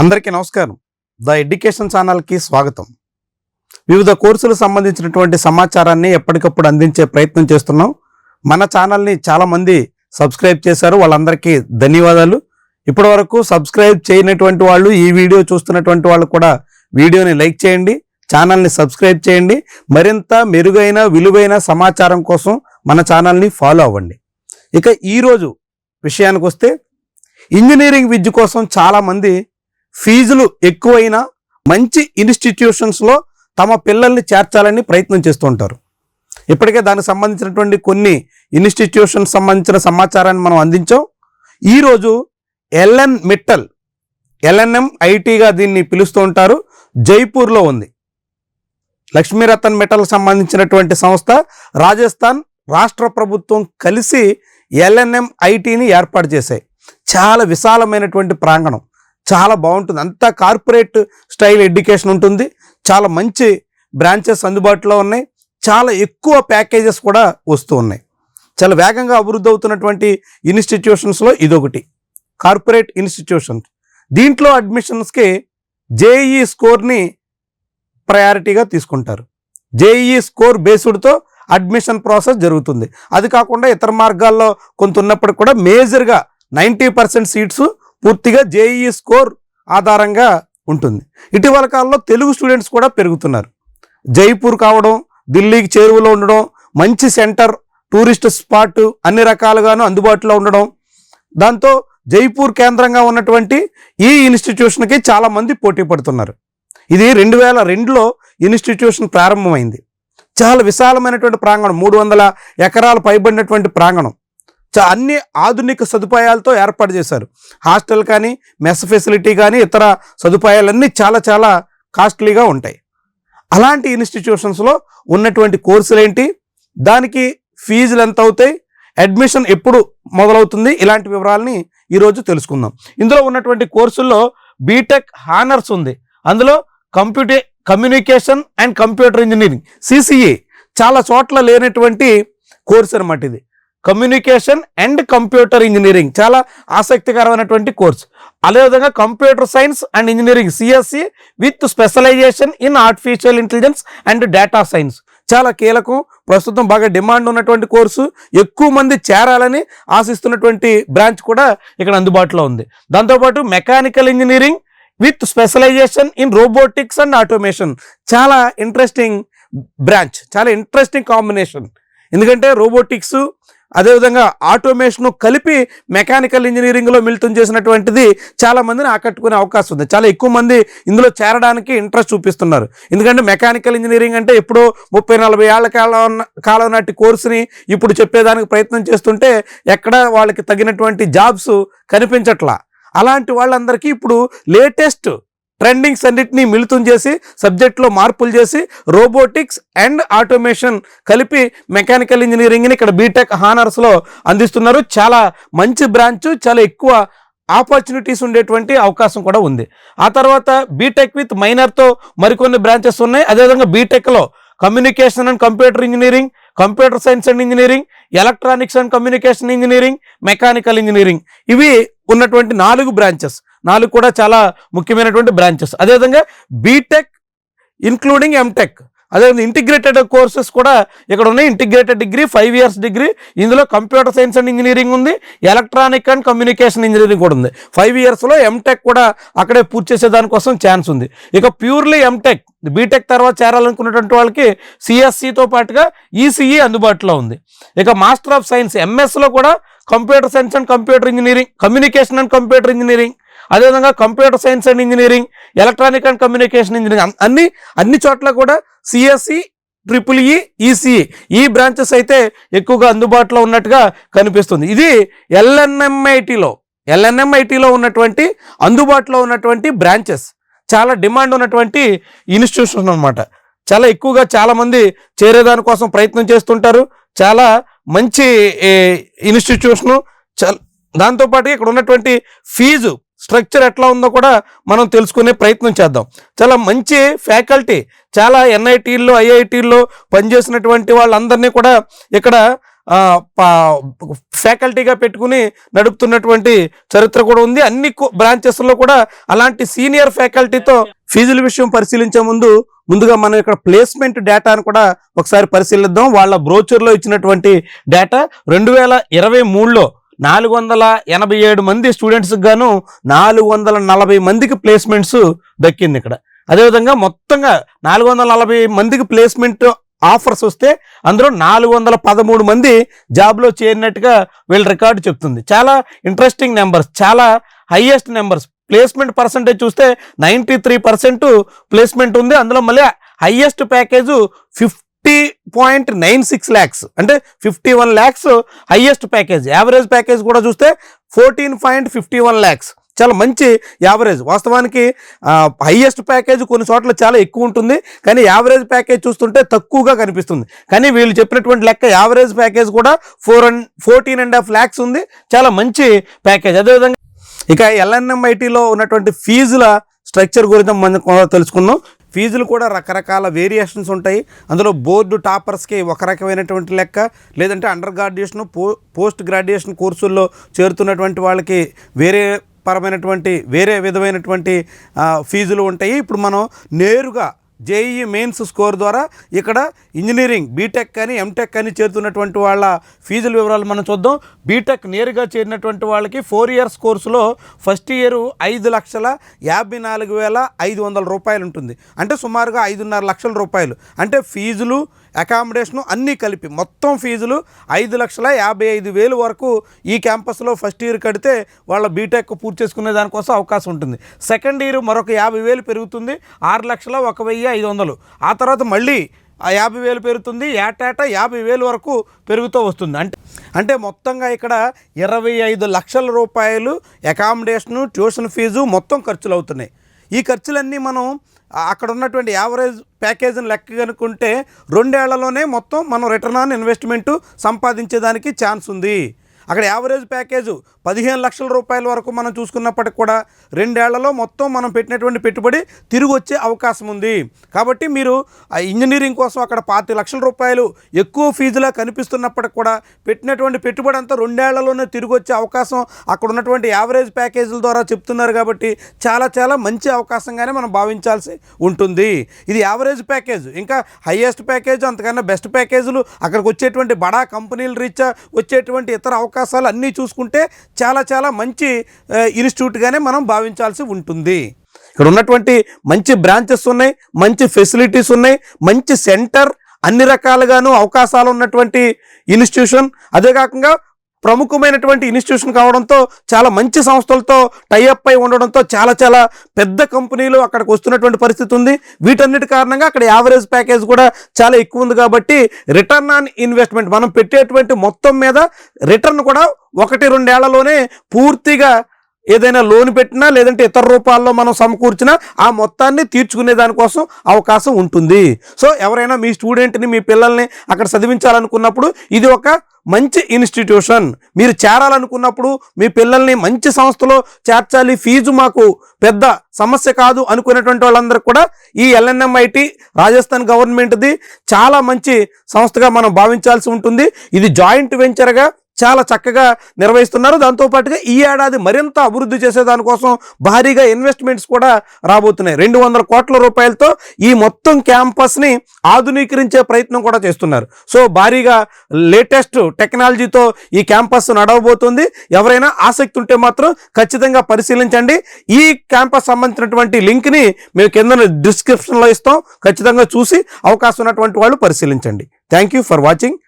అందరికీ నమస్కారం. The education ఛానల్కి స్వాగతం. వివిధ కోర్సులకు సంబంధించినటువంటి సమాచారాన్ని ఎప్పటికప్పుడు అందించే ప్రయత్నం చేస్తున్నాం. మన ఛానల్ని చాలామంది సబ్స్క్రైబ్ చేశారు. వాళ్ళందరికీ ధన్యవాదాలు. ఇప్పటి వరకు సబ్స్క్రైబ్ చేయనటువంటి వాళ్ళు ఈ వీడియో చూస్తున్నటువంటి వాళ్ళు కూడా వీడియోని లైక్ చేయండి ఛానల్ని సబ్స్క్రైబ్ చేయండి. మరింత మెరుగైన విలువైన సమాచారం కోసం మన ఛానల్ని ఫాలో అవ్వండి. ఇక ఈరోజు విషయానికి వస్తే ఇంజనీరింగ్ విద్య కోసం చాలామంది ఫీజులు ఎక్కువైనా మంచి ఇన్స్టిట్యూషన్స్లో తమ పిల్లల్ని చేర్చాలని ప్రయత్నం చేస్తుంటారు ఇప్పటికే దానికి సంబంధించినటువంటి కొన్ని ఇన్స్టిట్యూషన్ సంబంధించిన సమాచారాన్ని మనం అందించాం. ఈరోజు ఎల్ఎన్ మిట్టల్ ఎల్ఎన్ఎం ఐటీగా దీన్ని పిలుస్తూ ఉంటారు. జైపూర్లో ఉంది. లక్ష్మీరతన్ మెటల్ సంబంధించినటువంటి సంస్థ రాజస్థాన్ రాష్ట్ర ప్రభుత్వం కలిసి ఎల్ఎన్ఎం ఐటీని ఏర్పాటు చేశాయి. చాలా విశాలమైనటువంటి ప్రాంగణం. చాలా బాగుంటుంది. అంతా కార్పొరేట్ స్టైల్ ఎడ్యుకేషన్ ఉంటుంది. చాలా మంచి బ్రాంచెస్ అందుబాటులో ఉన్నాయి. చాలా ఎక్కువ ప్యాకేజెస్ కూడా వస్తూ ఉన్నాయి. చాలా వేగంగా అభివృద్ధి అవుతున్నటువంటి ఇన్స్టిట్యూషన్స్లో ఇదొకటి. కార్పొరేట్ ఇన్స్టిట్యూషన్స్ దీంట్లో అడ్మిషన్స్కి జేఈ స్కోర్ని ప్రయారిటీగా తీసుకుంటారు. జేఈ స్కోర్ బేస్డ్తో అడ్మిషన్ ప్రాసెస్ జరుగుతుంది. అది కాకుండా ఇతర మార్గాల్లో కొంత ఉన్నప్పటికి కూడా మేజర్గా నైంటీ పర్సెంట్ సీట్స్ పూర్తిగా జేఈ స్కోర్ ఆధారంగా ఉంటుంది. ఇటీవల కాలంలో తెలుగు స్టూడెంట్స్ కూడా పెరుగుతున్నారు. జైపూర్ కావడం ఢిల్లీకి చేరువలో ఉండడం మంచి సెంటర్ టూరిస్ట్ స్పాట్ అన్ని రకాలుగాను అందుబాటులో ఉండడం దాంతో జైపూర్ కేంద్రంగా ఉన్నటువంటి ఈ ఇన్స్టిట్యూషన్కి చాలామంది పోటీ పడుతున్నారు. ఇది రెండు వేల రెండులో ఇన్స్టిట్యూషన్ ప్రారంభమైంది. చాలా విశాలమైనటువంటి ప్రాంగణం మూడు వందల ఎకరాలు పైబడినటువంటి ప్రాంగణం. అన్ని ఆధునిక సదుపాయాలతో ఏర్పాటు చేశారు. హాస్టల్ కానీ మెస్ ఫెసిలిటీ కానీ ఇతర సదుపాయాలన్నీ చాలా చాలా కాస్ట్లీగా ఉంటాయి. అలాంటి ఇన్స్టిట్యూషన్స్లో ఉన్నటువంటి కోర్సులు ఏంటి దానికి ఫీజులు ఎంత అవుతాయి? అడ్మిషన్ ఎప్పుడు మొదలవుతుంది? ఇలాంటి వివరాలని ఈరోజు తెలుసుకుందాం. ఇందులో ఉన్నటువంటి కోర్సుల్లో బీటెక్ హానర్స్ ఉంది. అందులో computer communication and computer engineering CCE చాలా చోట్ల లేనటువంటి కోర్స్ అనమాట ఇది. కమ్యూనికేషన్ అండ్ కంప్యూటర్ ఇంజనీరింగ్ చాలా ఆసక్తికరమైనటువంటి కోర్స్. అదేవిధంగా computer science and engineering CSC with specialisation in artificial intelligence and data science. చాలా కీలకం. ప్రస్తుతం బాగా డిమాండ్ ఉన్నటువంటి కోర్సు. ఎక్కువ మంది చేరాలని ఆశిస్తున్నటువంటి బ్రాంచ్ కూడా ఇక్కడ అందుబాటులో ఉంది. దాంతోపాటు mechanical engineering with specialisation in robotics and automation. చాలా ఇంట్రెస్టింగ్ బ్రాంచ్. చాలా ఇంట్రెస్టింగ్ కాంబినేషన్. ఎందుకంటే రోబోటిక్స్ అదేవిధంగా ఆటోమేషన్ కలిపి మెకానికల్ ఇంజనీరింగ్లో మిళితం చేసినటువంటిది చాలా మందిని ఆకట్టుకునే అవకాశం ఉంది. చాలా ఎక్కువ మంది ఇందులో చేరడానికి ఇంట్రెస్ట్ చూపిస్తున్నారు. ఎందుకంటే మెకానికల్ ఇంజనీరింగ్ అంటే ఎప్పుడో ముప్పై నలభై ఏళ్ళ కాలం కాలం నాటి కోర్సుని ఇప్పుడు చెప్పేదానికి ప్రయత్నం చేస్తుంటే ఎక్కడ వాళ్ళకి తగినటువంటి జాబ్స్ కనిపించట్లా. అలాంటి వాళ్ళందరికీ ఇప్పుడు లేటెస్ట్ ట్రెండింగ్స్ అన్నింటినీ మిళితం చేసి సబ్జెక్ట్లో మార్పులు చేసి రోబోటిక్స్ అండ్ ఆటోమేషన్ కలిపి మెకానికల్ ఇంజనీరింగ్ని ఇక్కడ బీటెక్ హానర్స్లో అందిస్తున్నారు. చాలా మంచి బ్రాంచ్ చాలా ఎక్కువ ఆపర్చునిటీస్ ఉండేటువంటి అవకాశం కూడా ఉంది. ఆ తర్వాత బీటెక్ విత్ మైనర్తో మరికొన్ని బ్రాంచెస్ ఉన్నాయి. అదేవిధంగా బీటెక్లో communication and computer engineering computer science and engineering electronics and communication engineering mechanical engineering. ఇవి ఉన్నటువంటి నాలుగు బ్రాంచెస్. నాలుగు కూడా చాలా ముఖ్యమైనటువంటి బ్రాంచెస్. అదేవిధంగా b tech including m tech. అదేవిధంగా ఇంటిగ్రేటెడ్ కోర్సెస్ కూడా ఇక్కడ ఉన్నాయి. Integrated degree five years degree ఇందులో కంప్యూటర్ సైన్స్ అండ్ ఇంజనీరింగ్ ఉంది. ఎలక్ట్రానిక్ అండ్ కమ్యూనికేషన్ ఇంజనీరింగ్ కూడా ఉంది. ఫైవ్ ఇయర్స్లో ఎంటెక్ కూడా అక్కడే పూర్తి చేసేదానికోసం ఛాన్స్ ఉంది. ఇక ప్యూర్లీ ఎంటెక్ బీటెక్ తర్వాత చేరాలనుకున్నటువంటి వాళ్ళకి సిఎస్సితో పాటుగా ఈసీఈ అందుబాటులో ఉంది. ఇక మాస్టర్ ఆఫ్ సైన్స్ ఎంఎస్లో కూడా computer science and computer engineering communication and computer engineering అదేవిధంగా computer science and engineering electronic and communication engineering అన్ని అన్ని చోట్ల కూడా సిఎస్సి ట్రిపుల్ ఈ ఈసీఈ ఈ బ్రాంచెస్ అయితే ఎక్కువగా అందుబాటులో ఉన్నట్టుగా కనిపిస్తుంది. ఇది ఎల్ఎన్ఎంఐటిలో ఎల్ఎన్ఎంఐటిలో ఉన్నటువంటి అందుబాటులో ఉన్నటువంటి బ్రాంచెస్. చాలా డిమాండ్ ఉన్నటువంటి ఇన్స్టిట్యూషన్ అనమాట చాలా ఎక్కువగా చాలామంది చేరేదాని కోసం ప్రయత్నం చేస్తుంటారు. చాలా మంచి ఇన్స్టిట్యూషను. చాలా దాంతోపాటు ఇక్కడ ఉన్నటువంటి ఫీజు స్ట్రక్చర్ ఎట్లా ఉందో కూడా మనం తెలుసుకునే ప్రయత్నం చేద్దాం. చాలా మంచి ఫ్యాకల్టీ చాలా ఎన్ఐటీల్లో ఐఐటీల్లో పనిచేసినటువంటి వాళ్ళందరినీ కూడా ఇక్కడ ఫ్యాకల్టీగా పెట్టుకుని నడుపుతున్నటువంటి చరిత్ర కూడా ఉంది. అన్ని బ్రాంచెస్లో కూడా అలాంటి సీనియర్ ఫ్యాకల్టీతో ఫీజుల విషయం పరిశీలించే ముందు ముందుగా మనం ఇక్కడ ప్లేస్మెంట్ డేటాను కూడా ఒకసారి పరిశీలిద్దాం. వాళ్ళ బ్రోచర్లో ఇచ్చినటువంటి డేటా రెండు వేల ఇరవై మూడులో నాలుగు వందల ఎనభై ఏడు మంది స్టూడెంట్స్కి గాను నాలుగు వందల నలభై మందికి ప్లేస్మెంట్స్ దక్కింది ఇక్కడ. అదేవిధంగా మొత్తంగా నాలుగు వందల నలభై మందికి ప్లేస్మెంట్ ఆఫర్స్ వస్తే అందులో నాలుగు వందల పదమూడు మంది జాబ్లో చేరినట్టుగా వీళ్ళ రికార్డు చెప్తుంది. చాలా ఇంట్రెస్టింగ్ నెంబర్స్ చాలా హయ్యెస్ట్ నెంబర్స్ ప్లేస్మెంట్ పర్సంటేజ్ చూస్తే నైంటీ త్రీ పర్సెంట్ ప్లేస్మెంట్ ఉంది. అందులో మళ్ళీ హైయెస్ట్ ఫిఫ్ fifty point nine six lakhs అంటే fifty one lakhs highest package. Average package కూడా చూస్తే fourteen point fifty one lakhs చాలా మంచి యావరేజ్. వాస్తవానికి హైయెస్ట్ ప్యాకేజ్ కొన్ని చోట్ల చాలా ఎక్కువ ఉంటుంది. కానీ యావరేజ్ ప్యాకేజ్ చూస్తుంటే తక్కువగా కనిపిస్తుంది. కానీ వీళ్ళు చెప్పినటువంటి లెక్క యావరేజ్ ప్యాకేజ్ కూడా four and fourteen and half lakhs ఉంది. చాలా మంచి ప్యాకేజ్. అదేవిధంగా ఇక ఎల్ఎన్ఎంఐటీలో ఉన్నటువంటి ఫీజుల స్ట్రక్చర్ గురించి మనం తెలుసుకుందాం. ఫీజులు కూడా రకరకాల వేరియేషన్స్ ఉంటాయి. అందులో బోర్డు టాపర్స్కి ఒక రకమైనటువంటి లెక్క లేదంటే under graduation po post graduation కోర్సుల్లో చేరుతున్నటువంటి వాళ్ళకి వేరే పరమైనటువంటి వేరే విధమైనటువంటి ఫీజులు ఉంటాయి. ఇప్పుడు మనం నేరుగా జేఈఈ మెయిన్స్ స్కోర్ ద్వారా ఇక్కడ ఇంజనీరింగ్ బీటెక్ కానీ ఎంటెక్ కానీ చేరుతున్నటువంటి వాళ్ళ ఫీజుల వివరాలు మనం చూద్దాం. బీటెక్ నేరుగా చేరినటువంటి వాళ్ళకి ఫోర్ ఇయర్స్ కోర్సులో ఫస్ట్ ఇయర్ ఐదు లక్షల యాభై నాలుగు వేల ఐదు వందల రూపాయలు ఉంటుంది. అంటే సుమారుగా ఐదున్నర లక్షల రూపాయలు. అంటే ఫీజులు అకామిడేషను అన్నీ కలిపి మొత్తం ఫీజులు ఐదు లక్షల యాభై ఐదు వేలు వరకు ఈ క్యాంపస్లో ఫస్ట్ ఇయర్ కడితే వాళ్ళ బీటెక్ పూర్తి చేసుకునే దానికోసం అవకాశం ఉంటుంది. సెకండ్ ఇయర్ మరొక యాభై వేలు పెరుగుతుంది. ఆరు లక్షల ఒక వెయ్యి ఐదు వందలు ఆ తర్వాత మళ్ళీ ఆ యాభై వేలు పెరుగుతుంది. ఏటేటా యాభై వేలు వరకు పెరుగుతూ వస్తుంది. అంటే అంటే మొత్తంగా ఇక్కడ ఇరవై ఐదు లక్షల రూపాయలు అకామిడేషను ట్యూషన్ ఫీజు మొత్తం ఖర్చులు అవుతున్నాయి. ఈ ఖర్చులన్నీ మనం అక్కడ ఉన్నటువంటి యావరేజ్ ప్యాకేజీని లెక్క కనుక్కుంటే రెండేళ్ళలోనే మొత్తం మనం రిటర్న్ ఆన్ ఇన్వెస్ట్మెంట్ సంపాదించేదానికి ఛాన్స్ ఉంది. అక్కడ యావరేజ్ ప్యాకేజ్ పదిహేను లక్షల రూపాయల వరకు మనం చూసుకున్నప్పటికి కూడా రెండేళ్ళలో మొత్తం మనం పెట్టినటువంటి పెట్టుబడి తిరిగి వచ్చే అవకాశం ఉంది. కాబట్టి మీరు ఆ ఇంజనీరింగ్ కోసం అక్కడ పాతి లక్షల రూపాయలు ఎక్కువ ఫీజులా కనిపిస్తున్నప్పటికి కూడా పెట్టినటువంటి పెట్టుబడి అంతా రెండేళ్ళలోనే తిరిగి వచ్చే అవకాశం అక్కడ ఉన్నటువంటి యావరేజ్ ప్యాకేజీల ద్వారా చెప్తున్నారు కాబట్టి చాలా చాలా మంచి అవకాశంగానే మనం భావించాల్సి ఉంటుంది. ఇది యావరేజ్ ప్యాకేజ్. ఇంకా హైయెస్ట్ ప్యాకేజ్ అంతకన్నా బెస్ట్ ప్యాకేజీలు అక్కడికి వచ్చేటువంటి బడా కంపెనీల రీత్యా వచ్చేటువంటి ఇతర అవకాశాలు అవకాశాలు అన్నీ చూసుకుంటే చాలా చాలా మంచి ఇన్స్టిట్యూట్గానే మనం భావించాల్సి ఉంటుంది. ఇక్కడ ఉన్నటువంటి మంచి బ్రాంచెస్ ఉన్నాయి మంచి ఫెసిలిటీస్ ఉన్నాయి మంచి సెంటర్ అన్ని రకాలుగాను అవకాశాలు ఉన్నటువంటి ఇన్స్టిట్యూషన్. అదే కాకుండా ప్రముఖమైనటువంటి ఇన్స్టిట్యూషన్ కావడంతో చాలా మంచి సంస్థలతో టైఅప్ అయి ఉండడంతో చాలా చాలా పెద్ద కంపెనీలు అక్కడికి వస్తున్నటువంటి పరిస్థితి ఉంది. వీటన్నిటి కారణంగా అక్కడ యావరేజ్ ప్యాకేజ్ కూడా చాలా ఎక్కువ ఉంది కాబట్టి రిటర్న్ ఆన్ ఇన్వెస్ట్మెంట్ మనం పెట్టేటువంటి మొత్తం మీద రిటర్న్ కూడా ఒకటి రెండేళ్ళలోనే పూర్తిగా ఏదైనా లోన్ పెట్టినా లేదంటే ఇతర రూపాల్లో మనం సమకూర్చినా ఆ మొత్తాన్ని తీర్చుకునే దానికోసం అవకాశం ఉంటుంది. సో ఎవరైనా మీ స్టూడెంట్ని మీ పిల్లల్ని అక్కడ చదివించాలనుకున్నప్పుడు ఇది ఒక మంచి ఇన్స్టిట్యూషన్. మీరు చేరాలనుకున్నప్పుడు మీ పిల్లల్ని మంచి సంస్థలో చేర్చాలి. ఫీజు మాకు పెద్ద సమస్య కాదు అనుకునేటువంటి వాళ్ళందరికీ కూడా ఈ ఎల్ఎన్ఎంఐటి రాజస్థాన్ గవర్నమెంట్ది చాలా మంచి సంస్థగా మనం భావించాల్సి ఉంటుంది. ఇది జాయింట్ వెంచర్గా చాలా చక్కగా నిర్వహిస్తున్నారు. దాంతోపాటుగా ఈ ఏడాది మరింత అభివృద్ధి చేసే దానికోసం భారీగా ఇన్వెస్ట్మెంట్స్ కూడా రాబోతున్నాయి. రెండు వందల కోట్ల రూపాయలతో ఈ మొత్తం క్యాంపస్ని ఆధునీకరించే ప్రయత్నం కూడా చేస్తున్నారు. సో భారీగా లేటెస్ట్ టెక్నాలజీతో ఈ క్యాంపస్ నడవబోతుంది. ఎవరైనా ఆసక్తి ఉంటే మాత్రం ఖచ్చితంగా పరిశీలించండి. ఈ క్యాంపస్ సంబంధించినటువంటి లింక్ని మేము కింద డిస్క్రిప్షన్లో ఇస్తాం. ఖచ్చితంగా చూసి అవకాశం ఉన్నటువంటి వాళ్ళు పరిశీలించండి. Thank you for watching